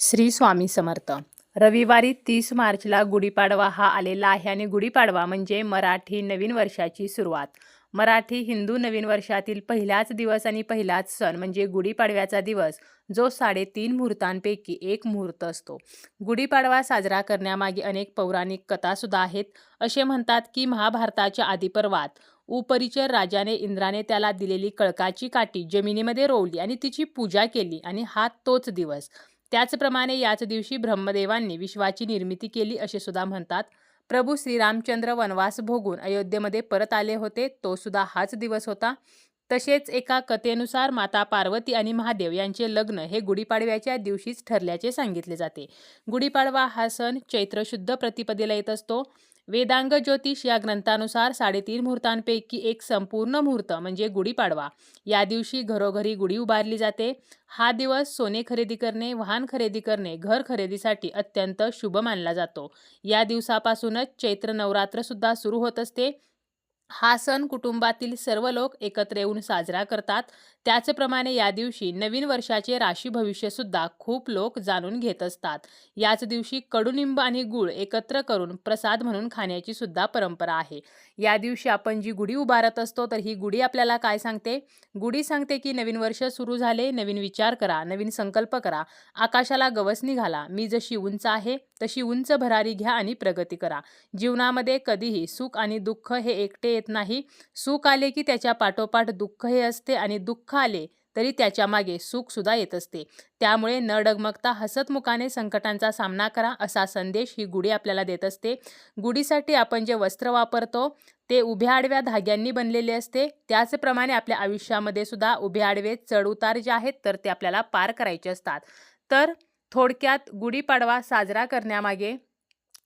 श्री स्वामी समर्थ. रविवारी तीस मार्चला गुढीपाडवा हा आलेला आहे आणि गुढीपाडवा म्हणजे मराठी नवीन वर्षाची सुरुवात. मराठी हिंदू नवीन वर्षातील पहिलाच दिवस आणि पहिलाच सण म्हणजे गुढीपाडव्याचा दिवस जो साडेतीन मुहूर्तांपैकी एक मुहूर्त असतो. गुढीपाडवा साजरा करण्यामागे अनेक पौराणिक कथासुद्धा आहेत. असे म्हणतात की महाभारताच्या आदिपर्वात उपरिचर राजाने इंद्राने त्याला दिलेली कळकाची काठी जमिनीमध्ये रोवली आणि तिची पूजा केली आणि हा तोच दिवस. त्याचप्रमाणे याच दिवशी ब्रह्मदेवांनी विश्वाची निर्मिती केली असे सुद्धा म्हणतात. प्रभू श्रीरामचंद्र वनवास भोगून अयोध्येमध्ये परत आले होते तो सुद्धा हाच दिवस होता. तसेच एका कथेनुसार माता पार्वती आणि महादेव यांचे लग्न हे गुढीपाडव्याच्या दिवशीच ठरल्याचे सांगितले जाते. गुढीपाडवा हा सण चैत्र शुद्ध प्रतिपदेला येत असतो. वेदांग ज्योतिष या ग्रंथानुसार साडेतीन मुहूर्तांपैकी एक संपूर्ण मुहूर्त म्हणजे गुढीपाडवा. या दिवशी घरोघरी गुढी उभारली जाते. हा दिवस सोने खरेदी करणे वाहन खरेदी करणे घर खरेदीसाठी अत्यंत शुभ मानला जातो. या दिवसापासूनच चैत्र नवरात्र सुद्धा सुरू होत असते. हा सण कुटुंबातील सर्व लोक एकत्र येऊन साजरा करतात. त्याचप्रमाणे या दिवशी नवीन वर्षाचे राशी भविष्यसुद्धा खूप लोक जाणून घेत असतात. याच दिवशी कडुनिंब आणि गुळ एकत्र करून प्रसाद म्हणून खाण्याची सुद्धा परंपरा आहे. या दिवशी आपण जी गुढी उभारत असतो तर ही गुढी आपल्याला काय सांगते? गुढी सांगते की नवीन वर्ष सुरू झाले नवीन विचार करा नवीन संकल्प करा. आकाशाला गवस निघाला मी जशी उंच आहे तशी उंच भरारी घ्या आणि प्रगती करा. जीवनामध्ये कधीही सुख आणि दुःख हे एकटे येत नाही. सुख आले की त्याच्या पाठोपाठ दुःख हे असते आणि दुःख आले तरी त्याच्यामागे येत असते. त्यामुळे न डगमगता हसतमुखाने संकटांचा सामना करा असा संदेश ही गुढी आपल्याला देत असते. गुढीसाठी आपण जे वस्त्र वापरतो ते उभ्या आडव्या धाग्यांनी बनलेले असते. त्याचप्रमाणे आपल्या आयुष्यामध्ये सुद्धा उभे आडवे चढउतार जे आहेत तर ते आपल्याला पार करायचे असतात. तर थोडक्यात गुढीपाडवा साजरा करण्यामागे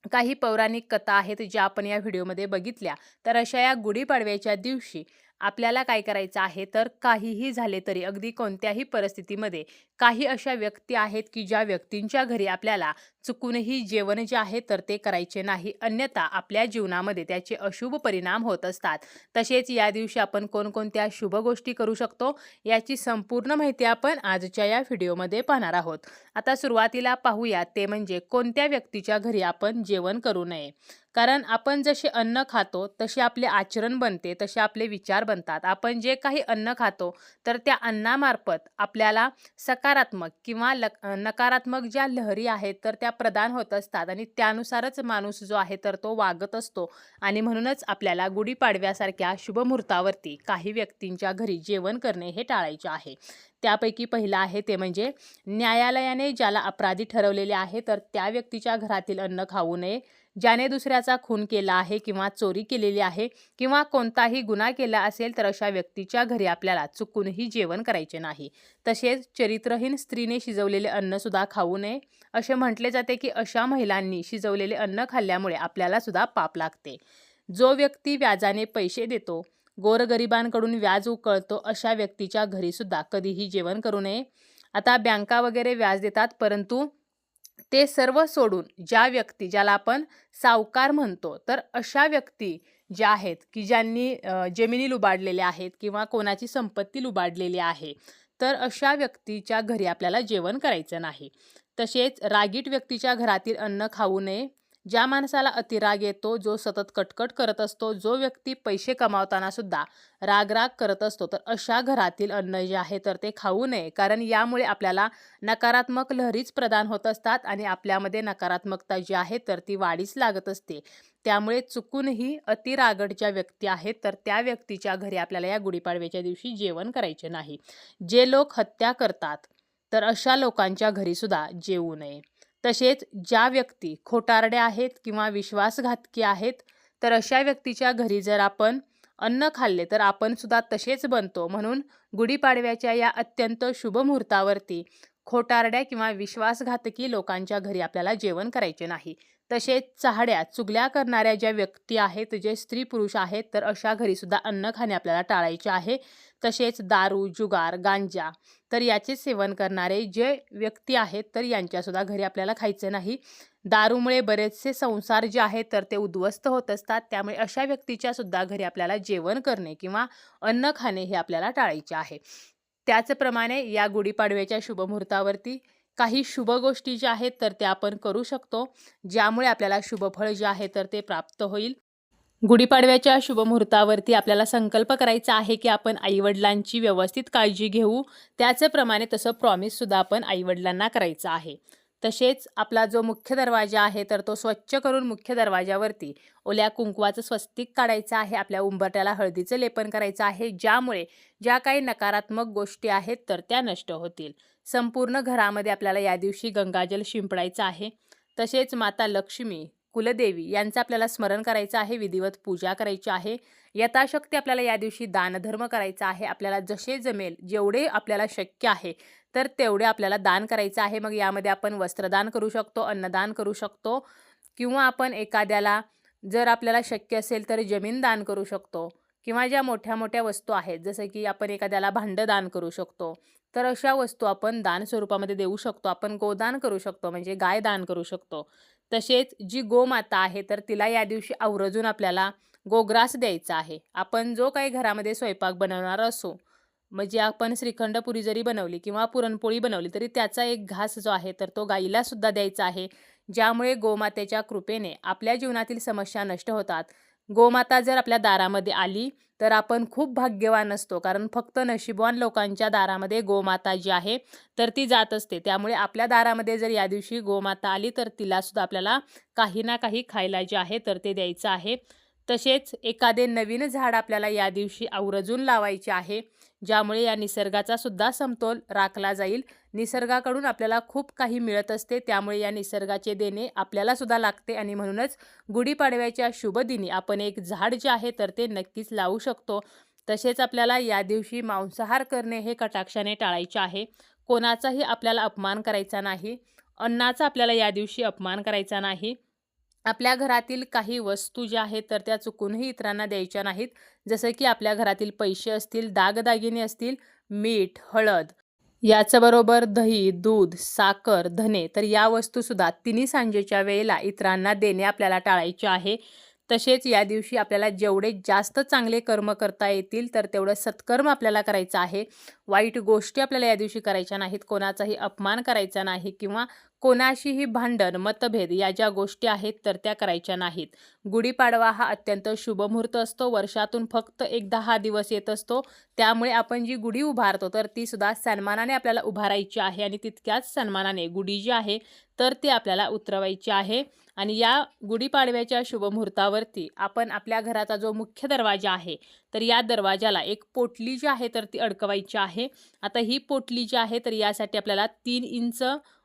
काही पौराणिक कथा आहेत ज्या आपण या व्हिडिओमध्ये बघितल्या. तर अशा या गुढीपाडव्याच्या दिवशी आपल्याला काय करायचं आहे? तर काहीही झाले तरी अगदी कोणत्याही परिस्थितीमध्ये काही अशा व्यक्ती आहेत की ज्या व्यक्तींच्या घरी आपल्याला चुकूनही जेवण जे आहे तर ते करायचे नाही. अन्यथा आपल्या जीवनामध्ये त्याचे अशुभ परिणाम होत असतात. तसेच या दिवशी आपण कोणकोणत्या शुभ गोष्टी करू शकतो याची संपूर्ण माहिती आपण आजच्या या व्हिडिओमध्ये पाहणार आहोत. आता सुरुवातीला पाहूया ते म्हणजे कोणत्या व्यक्तीच्या घरी आपण जेवण करू नये. कारण आपण जसे अन्न खातो तसे आपले आचरण बनते तसे आपले विचार बनतात. आपण जे काही अन्न खातो तर त्या अन्नामार्फत आपल्याला सकारात्मक किंवा लक नकारात्मक ज्या लहरी आहेत तर त्या प्रदान होत असतात. आणि त्यानुसारच माणूस जो आहे तर तो वागत असतो. आणि म्हणूनच आपल्याला गुढीपाडव्यासारख्या शुभमुहूर्तावरती काही व्यक्तींच्या घरी जेवण करणे हे टाळायचे आहे. त्यापैकी पहिलं आहे ते म्हणजे न्यायालयाने ज्याला अपराधी ठरवलेले आहे तर त्या व्यक्तीच्या घरातील अन्न खाऊ नये. ज्याने दुसऱ्याचा खून केला आहे किंवा चोरी केलेली आहे किंवा कोणताही गुन्हा केला असेल तर अशा व्यक्तीच्या घरी आपल्याला चुकूनही जेवण करायचे नाही. तसेच चरित्रहीन स्त्रीने शिजवलेले अन्नसुद्धा खाऊ नये. असे म्हटले जाते की अशा महिलांनी शिजवलेले अन्न खाल्ल्यामुळे आपल्याला सुद्धा पाप लागते. जो व्यक्ती व्याजाने पैसे देतो गोरगरिबांकडून व्याज उकळतो अशा व्यक्तीच्या घरीसुद्धा कधीही जेवण करू नये. आता बँका वगैरे व्याज देतात परंतु ते सर्व सोडून ज्या व्यक्ती ज्याला आपण सावकार म्हणतो तर अशा व्यक्ती ज्या आहेत की ज्यांनी जमिनी लुबाडलेल्या आहेत किंवा कोणाची संपत्ती लुबाडलेली आहे तर अशा व्यक्तीच्या घरी आपल्याला जेवण करायचं नाही. तसेच रागीट व्यक्तीच्या घरातील अन्न खाऊ नये ज्या माणसाला अतिराग येतो जो सतत कटकट करत असतो जो व्यक्ती पैसे कमावताना सुद्धा रागराग करत असतो तर अशा घरातील अन्न जे आहे तर ते खाऊ नये. कारण यामुळे आपल्याला नकारात्मक लहरीच प्रदान होत असतात आणि आपल्यामध्ये नकारात्मकता जी आहे तर ती वाढीच लागत असते. त्यामुळे चुकूनही अतिरागड ज्या व्यक्ती आहेत तर त्या व्यक्तीच्या घरी आपल्याला या गुढीपाडव्याच्या दिवशी जेवण करायचे नाही. जे लोक हत्या करतात तर अशा लोकांच्या घरीसुद्धा जेवू नये. तसेच ज्या व्यक्ती खोटारड्या आहेत किंवा विश्वासघातकी आहेत तर अशा व्यक्तीच्या घरी जर आपण अन्न खाल्ले तर आपण सुद्धा तसेच बनतो. म्हणून गुढीपाडव्याच्या या अत्यंत शुभ मुहूर्तावरती खोटारड्या किंवा विश्वासघातकी लोकांच्या घरी आपल्याला जेवण करायचे नाही. तसेच चाहड्या चुगल्या करणाऱ्या ज्या व्यक्ती आहेत जे स्त्री पुरुष आहेत तर अशा घरीसुद्धा अन्न खाणे आपल्याला टाळायचे आहे. तसेच दारू जुगार गांजा तर याचे सेवन करणारे जे व्यक्ती आहेत तर यांच्यासुद्धा घरी आपल्याला खायचं नाही. दारूमुळे बरेचसे संसार जे आहेत तर ते उद्ध्वस्त होत असतात. त्यामुळे अशा व्यक्तीच्या सुद्धा घरी आपल्याला जेवण करणे किंवा अन्न खाणे हे आपल्याला टाळायचे आहे. त्याचप्रमाणे या गुढीपाडव्याच्या शुभमुहूर्तावरती काही शुभ गोष्टी ज्या आहेत तर त्या आपण करू शकतो. ज्यामुळे आपल्याला शुभफळ जे आहे तर ते प्राप्त होईल. गुढीपाडव्याच्या शुभमुहूर्तावरती आपल्याला संकल्प करायचा आहे की आपण आईवडिलांची व्यवस्थित काळजी घेऊ. त्याचप्रमाणे तसं प्रॉमिससुद्धा आपण आईवडिलांना करायचं आहे. तसेच आपला जो मुख्य दरवाजा आहे तर तो स्वच्छ करून मुख्य दरवाजावरती ओल्या कुंकवाचं स्वस्तिक काढायचं आहे. आपल्या उंबरट्याला हळदीचं लेपन करायचं आहे. ज्यामुळे ज्या काही नकारात्मक गोष्टी आहेत तर त्या नष्ट होतील. संपूर्ण घरामध्ये आपल्याला या दिवशी गंगाजल शिंपडायचं आहे. तसेच माता लक्ष्मी कुलदेवी यांचं आपल्याला स्मरण करायचं आहे विधिवत पूजा करायची आहे. यथाशक्ती आपल्याला या दिवशी दानधर्म करायचा आहे. आपल्याला जसे जमेल जेवढे आपल्याला शक्य आहे तर तेवढे आपल्याला दान करायचं आहे. मग यामध्ये आपण वस्त्रदान करू शकतो अन्नदान करू शकतो किंवा आपण एखाद्याला जर आपल्याला शक्य असेल तर जमीन दान करू शकतो किंवा ज्या मोठ्या मोठ्या वस्तू आहेत जसं की आपण एखाद्याला भांडं दान करू शकतो तर अशा वस्तू आपण दान स्वरूपामध्ये देऊ शकतो. आपण गोदान करू शकतो म्हणजे गाय दान करू शकतो. तसेच जी गोमाता आहे तर तिला या दिवशी आवर्जून आपल्याला गोग्रास द्यायचा आहे. आपण जो काही घरामध्ये स्वयंपाक बनवणार असो म्हणजे आपण श्रीखंड पुरी जरी बनवली किंवा पुरणपोळी बनवली तरी त्याचा एक घास जो आहे तर तो गाईला सुद्धा द्यायचा आहे. ज्यामुळे गोमातेच्या कृपेने आपल्या जीवनातील समस्या नष्ट होतात. गोमाता जर आपल्या दारामध्ये आली तर आपण खूप भाग्यवान असतो. कारण फक्त नशीबवान लोकांच्या दारामध्ये गोमाता जी आहे तर ती जात असते. त्यामुळे आपल्या दारामध्ये जर या दिवशी गोमाता आली तर तिलासुद्धा आपल्याला काही ना काही खायला जे आहे तर ते द्यायचं आहे. तसेच एखादे नवीन झाड आपल्याला या दिवशी आवर्जून लावायचे आहे. ज्यामुळे या निसर्गाचा सुद्धा समतोल राखला जाईल. निसर्गाकडून आपल्याला खूप काही मिळत असते त्यामुळे या निसर्गाचे देणे आपल्याला सुद्धा लागते आणि म्हणूनच गुढीपाडव्याच्या शुभदिनी आपण एक झाड जे आहे तर ते नक्कीच लावू शकतो. तसेच आपल्याला या दिवशी मांसाहार करणे हे कटाक्षाने टाळायचे आहे. कोणाचाही आपल्याला अपमान करायचा नाही. अन्नाचा आपल्याला या दिवशी अपमान करायचा नाही. आपल्या घरातील काही वस्तू ज्या आहेत तर त्या चुकूनही इतरांना द्यायच्या नाहीत. जसं की आपल्या घरातील पैसे असतील दागदागिने असतील मीठ हळद याचबरोबर दही दूध साखर धने तर या वस्तूसुद्धा तिन्ही सांजेच्या वेळेला इतरांना देणे आपल्याला टाळायचे आहे. तसेच या दिवशी आपल्याला जेवढे जास्त चांगले कर्म करता येतील तर तेवढं सत्कर्म आपल्याला करायचं आहे. वाईट गोष्टी आपल्याला या दिवशी करायच्या नाहीत. कोणाचाही अपमान करायचा नाही किंवा कोणाशीही भांडण मतभेद या ज्या गोष्टी आहेत तर त्या करायच्या नाहीत. गुढीपाडवा हा अत्यंत शुभमुहूर्त असतो. वर्षातून फक्त एकदा हा दिवस येत असतो. त्यामुळे आपण जी गुढी उभारतो तर ती सुद्धा सन्मानाने आपल्याला उभारायची आहे आणि तितक्याच सन्मानाने गुढी जी आहे तर ती आपल्याला उतरवायची आहे. आणि या गुढीपाडव्याच्या शुभमुहूर्तावरती आपण आपल्या घराचा जो मुख्य दरवाजा आहे तर या दरवाजाला एक पोटली जी आहे तर ती अडकवायची आहे. आता ही पोटली जी आहे तर यासाठी आपल्याला तीन इंच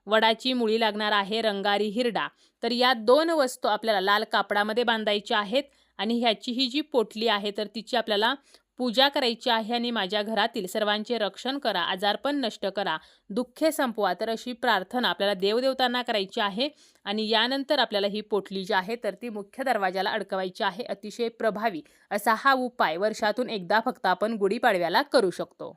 वडाची मुळी लागणार आहे रंगारी हिरडा. तर या दोन वस्तू आपल्याला लाल कापडामध्ये बांधायच्या आहेत आणि ह्याची ही जी पोटली आहे तर तिची आपल्याला पूजा करायची आहे आणि माझ्या घरातील सर्वांचे रक्षण करा आजारपण नष्ट करा दुःखे संपवा. तर अशी प्रार्थना आपल्याला देवदेवतांना करायची आहे आणि यानंतर आपल्याला ही पोटली जी आहे तर ती मुख्य दरवाजाला अडकवायची आहे. अतिशय प्रभावी असा हा उपाय वर्षातून एकदा फक्त आपण गुढीपाडव्याला करू शकतो.